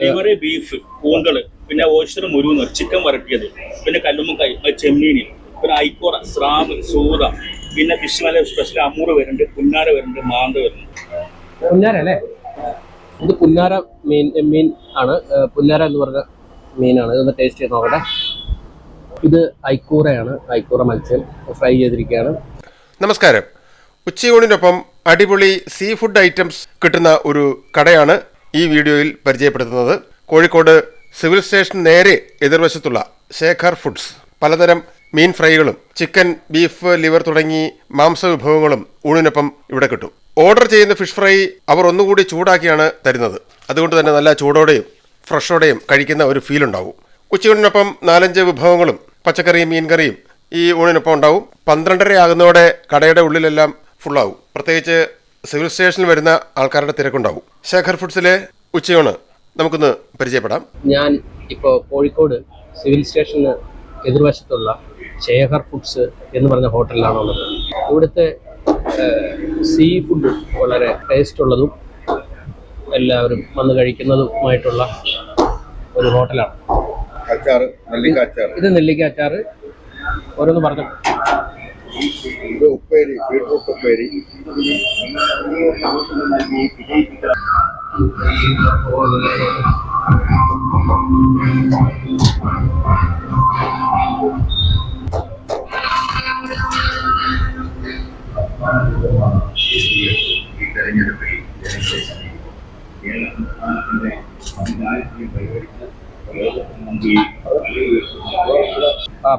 Liver beef കൂന്തൾ പിന്നെ oyster മുരുന്ന് chicken വരട്ടിയത് പിന്നെ കല്ലുമ്മക്കായി ചെമ്മീനി പിന്നെ ഐക്കോറ സ്രാവ് സൂത പിന്നെ ഫിഷ് മല സ്പെഷ്യൽ അമൂറ് വരുന്നുണ്ട് പുന്നാര വരുന്നുണ്ട് മാന്ത വരുന്നുണ്ട്. പുന്നാര അല്ലേ? ഇത് പുന്നാര മീൻ മീൻ ആണ്. പുന്നാര എന്ന് പറഞ്ഞ മീനാണ്. ഇതൊന്ന് ടേസ്റ്റ് ചെയ്ത് നോക്കട്ടെ. ഇത് ഐക്കൂറയാണ് ഐക്കൂറ മത്സ്യം. ഫ്രൈ ചെയ്തിരിക്കുകയാണ്. നമസ്കാരം. ഉച്ചയൂണിനൊപ്പം അടിപൊളി സീ ഫുഡ് ഐറ്റംസ് കിട്ടുന്ന ഒരു കടയാണ് ഈ വീഡിയോയിൽ പരിചയപ്പെടുത്തുന്നത് കോഴിക്കോട് സിവിൽ സ്റ്റേഷൻ നേരെ എതിർവശത്തുള്ള ശേഖർ ഫുഡ്സ്. പലതരം മീൻ ഫ്രൈകളും ചിക്കൻ ബീഫ് ലിവർ തുടങ്ങി മാംസ വിഭവങ്ങളും ഊണിനൊപ്പം ഇവിടെ കിട്ടും. ഓർഡർ ചെയ്യുന്ന ഫിഷ് ഫ്രൈ അവർ ഒന്നുകൂടി ചൂടാക്കിയാണ് തരുന്നത്. അതുകൊണ്ട് തന്നെ നല്ല ചൂടോടെയും ഫ്രഷോടെയും കഴിക്കുന്ന ഒരു ഫീൽ ഉണ്ടാവും. ഉച്ചയൂണിനൊപ്പം നാലഞ്ച് വിഭവങ്ങളും പച്ചക്കറിയും മീൻകറിയും ഈ ഊണിനൊപ്പം ഉണ്ടാവും. പന്ത്രണ്ടര ആകുന്നതോടെ കടയുടെ ഉള്ളിലെല്ലാം ഫുള്ളാവും പ്രത്യേകിച്ച് സിവിൽ സ്റ്റേഷനിൽ വരുന്ന ആൾക്കാരുടെ തിരക്കുണ്ടാവും. ശേഖർ ഫുഡ്സിലെ ഉച്ചയോണ് നമുക്കൊന്ന് പരിചയപ്പെടാം. ഞാൻ ഇപ്പോൾ കോഴിക്കോട് സിവിൽ സ്റ്റേഷന് എതിർവശത്തുള്ള ശേഖർ ഫുഡ്സ് എന്ന് പറഞ്ഞ ഹോട്ടലിലാണ് ഉള്ളത്. ഇവിടുത്തെ സീ ഫുഡ് വളരെ ടേസ്റ്റ് ഉള്ളതും എല്ലാവരും വന്ന് കഴിക്കുന്നതുമായിട്ടുള്ള ഒരു ഹോട്ടലാണ്. അച്ചാർ നെല്ലിക്ക അച്ചാറ്. ഇത് നെല്ലിക്ക അച്ചാറ്. ഓരോന്ന് പറഞ്ഞു? ഇത് ഉപ്പേരി.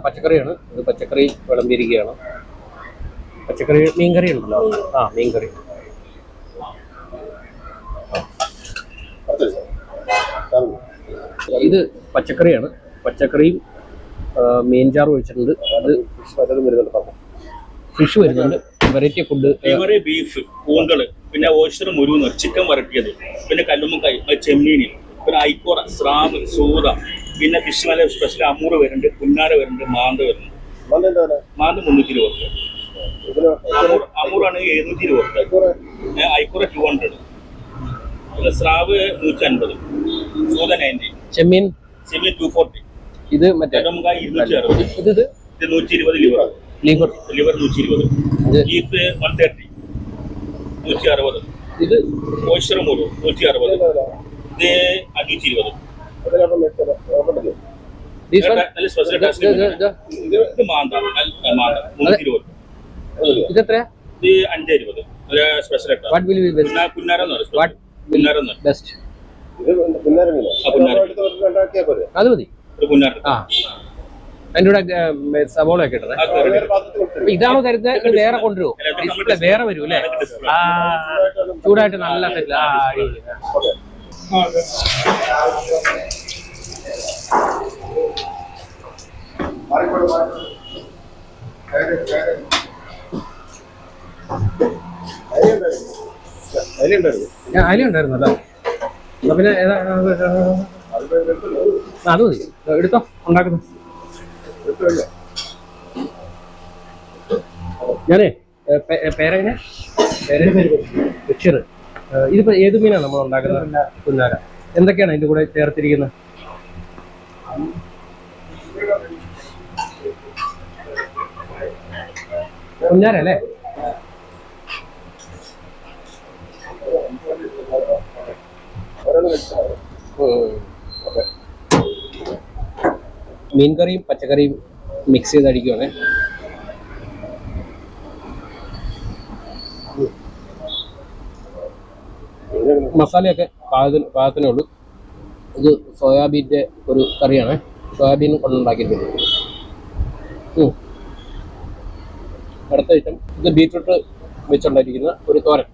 പച്ചക്കറിയാണ്. ഇത് പച്ചക്കറി വിളമ്പിയിരിക്കുകയാണ്. പച്ചക്കറി മീൻകറി ഉണ്ടല്ലോ. ആ മീൻകറി. ഇത് പച്ചക്കറിയാണ്. പച്ചക്കറിയും മീൻചാറും ഒഴിച്ചിട്ടുണ്ട്. അത് ഫിഷ് വരുന്നുണ്ട്. വെറൈറ്റി ഫുഡ് ബീഫ് കൂന്തൾ പിന്നെ ഓയിസ്റ്റർ മുരുന്ന് ചിക്കൻ വരട്ടിയത്. പിന്നെ കല്ലുമ്മക്കായി ചെമ്മീന്. പിന്നെ ഐക്കോറ സ്രാവ് സൂത. പിന്നെ ഫിഷ് നല്ല സ്പെഷ്യൽ അമൂറ് വരുന്നുണ്ട് പുന്നാര വരുന്നുണ്ട് മാന്ത വരുന്നുണ്ട്. മാന്ത മുന്നൂറ്റി ഇരുപത്. അമൂറാണെങ്കിൽ എഴുന്നൂറ്റി ഇരുപത്. ഐക്കോറ ടു ഹൺഡ്രഡ് സ്രാവ് നൂറ്റി അൻപത് സൂത ninety. Chemmeen? Chemmeen to forty ഇത് മറ്റേ? ഇരുന്നൂറ്റി അറുപത്. ഇത് നൂറ്റി ഇരുപത് ലിവർ. ലിവർ. ലിവർ നൂറ്റി ഇരുപത് ഇത്? ബീഫ് വൺ തേർട്ടി നൂറ്റി അറുപത് ഇത് ഓയിസ്റ്റർ മുരു നൂറ്റി അറുപത് ഇത് അഞ്ഞൂറ്റി ഇരുപത്? നല്ല സ്പെഷ്യൽ മാന്ത മാന്ത. മുന്നൂറ്റി ഇരുപത് ഇതെത്രയാ? ഇത് അഞ്ച് ഇരുപത്. ഒരു special what will be best പറയും. വാട്ട് പുന്നാരെന്ന് ബെസ്റ്റ് പുന്നാര അത് മതി. പുന്നാര ആ. അതിന്റെ കൂടെ സവോള ഒക്കെ ഇട്ടത് ഇതാണോ തരുന്നത് വേറെ കൊണ്ടുവരുമോ ഡിസ്പ്ലേ വേറെ വരും അല്ലേ? ആ ചൂടായിട്ട് നല്ല സെറ്റ് ആ അടിപൊളി. ഞാൻ അരി ഉണ്ടായിരുന്നല്ലോ എന്നാ പിന്നെ ഏതാ ആ, അത് മതി. എടുത്തോ ഉണ്ടാക്കുന്നു. ഞാനേ പേരെങ്ങനെ? പേര്? ബഷീർ. ഇതിപ്പോ ഏത് മീനാണ് നമ്മൾ ഉണ്ടാക്കുന്നത്? പുന്നാര. എന്തൊക്കെയാണ് അതിന്റെ കൂടെ ചേർത്തിരിക്കുന്നത്? പുന്നാര അല്ലേ? മീൻകറിയും പച്ചക്കറിയും മിക്സ് ചെയ്ത് അടിക്കുവാണേ മസാലയൊക്കെ പാകത്തിന് പാകത്തിനേ ഉള്ളൂ. ഇത് സോയാബീന്റെ ഒരു കറിയാണ്. സോയാബീൻ കൊണ്ടുണ്ടാക്കിയിട്ടുണ്ട്. അടുത്ത ഐറ്റം ഇത് ബീറ്റ്റൂട്ട് വെച്ചുണ്ടായിരിക്കുന്ന ഒരു തോരൻ.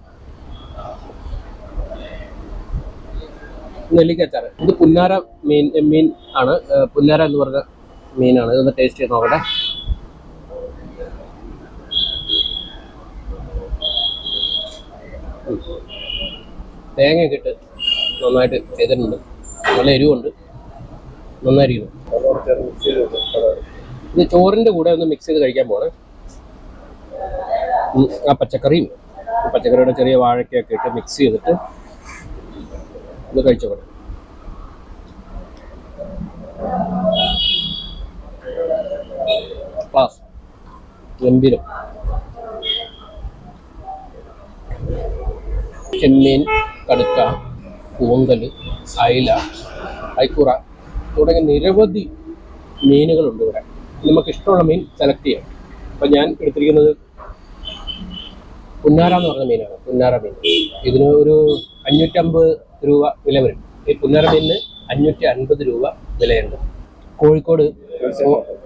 നെല്ലിക്കച്ചാറ്. ഇത് പുന്നാര മീൻ മീൻ ആണ്. പുന്നാര എന്ന് പറഞ്ഞ മീനാണ് ഇതൊന്ന് ടേസ്റ്റ് ചെയ്ത് നോക്കട്ടെ. തേങ്ങ തേങ്ങയൊക്കെ ഇട്ട് നന്നായിട്ട് ചെയ്തിട്ടുണ്ട്. നല്ല എരിവുണ്ട്. നന്നായിരിക്കുന്നു. ഇത് ചോറിന്റെ കൂടെ ഒന്ന് മിക്സ് ചെയ്ത് കഴിക്കാൻ പോകണം ആ പച്ചക്കറിയും പച്ചക്കറിയുടെ ചെറിയ വാഴയ്ക്കൊക്കെ ഇട്ട് മിക്സ് ചെയ്തിട്ട് അത് കഴിച്ചോട്ടെ ക്ലാസ് ഗംഭീരം. ചെമ്മീൻ കടുക്ക കൂന്തൽ അയില ഐക്കുറ തുടങ്ങിയ നിരവധി മീനുകളുണ്ട് ഇവിടെ. നമുക്ക് ഇഷ്ടമുള്ള മീൻ സെലക്ട് ചെയ്യാം. അപ്പം ഞാൻ എടുത്തിരിക്കുന്നത് പുന്നാര എന്ന് പറഞ്ഞ മീനാണ്. പുന്നാര മീൻ. ഇതിന് ഒരു അഞ്ഞൂറ്റമ്പത് രൂപ വില വരും ഈ പുന്നാര അഞ്ഞൂറ്റി അൻപത് രൂപ വിലയുണ്ട്. കോഴിക്കോട്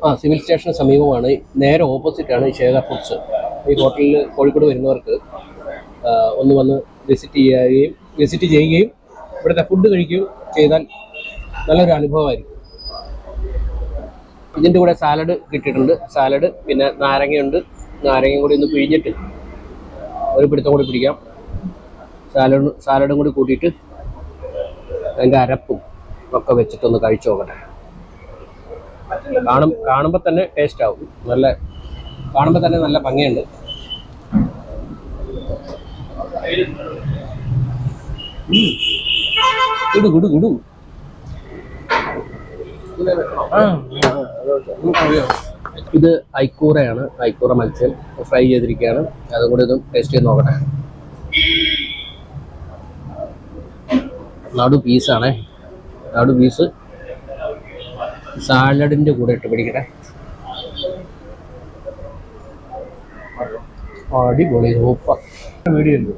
ആ സിവിൽ സ്റ്റേഷന് സമീപമാണ്. നേരെ ഓപ്പോസിറ്റാണ് ഈ ശേഖർ ഫുഡ്സ്. ഈ ഹോട്ടലിൽ കോഴിക്കോട് വരുന്നവർക്ക് ഒന്ന് വന്ന് വിസിറ്റ് ചെയ്യുകയും വിസിറ്റ് ചെയ്യുകയും ഇവിടുത്തെ ഫുഡ് കഴിക്കുകയും ചെയ്താൽ നല്ലൊരു അനുഭവമായിരിക്കും. ഇതിന്റെ കൂടെ സാലഡ് കിട്ടിയിട്ടുണ്ട്. സാലഡ് പിന്നെ നാരങ്ങയുണ്ട്. നാരങ്ങയും കൂടി ഒന്ന് പിഴിഞ്ഞിട്ട് ഒരു പിടുത്തം കൂടി പിടിക്കാം. സാലഡ് സാലഡും കൂടി കൂട്ടിയിട്ട് അതിന്റെ അരപ്പും ഒക്കെ വെച്ചിട്ടൊന്ന് കഴിച്ചു നോക്കട്ടെ കാണും കാണുമ്പോൾ തന്നെ ടേസ്റ്റ് ആവും. നല്ല കാണുമ്പോൾ തന്നെ നല്ല ഭംഗിയുണ്ട്. ഇടു ഇടു ഇടു. ഇത് ഐക്കൂറയാണ് ഐക്കൂറ മത്സ്യം. ഫ്രൈ ചെയ്തിരിക്കുകയാണ്. അതും കൂടി ഇതും ടേസ്റ്റ് ചെയ്ത് നോക്കട്ടെ. നടു പീസാണേ നടു പീസ് സാലഡിന്റെ കൂടെ ഇട്ട് പിടിക്കട്ടെ. അടിപൊളി സൂപ്പർ. വീഡിയോ ഉണ്ട്.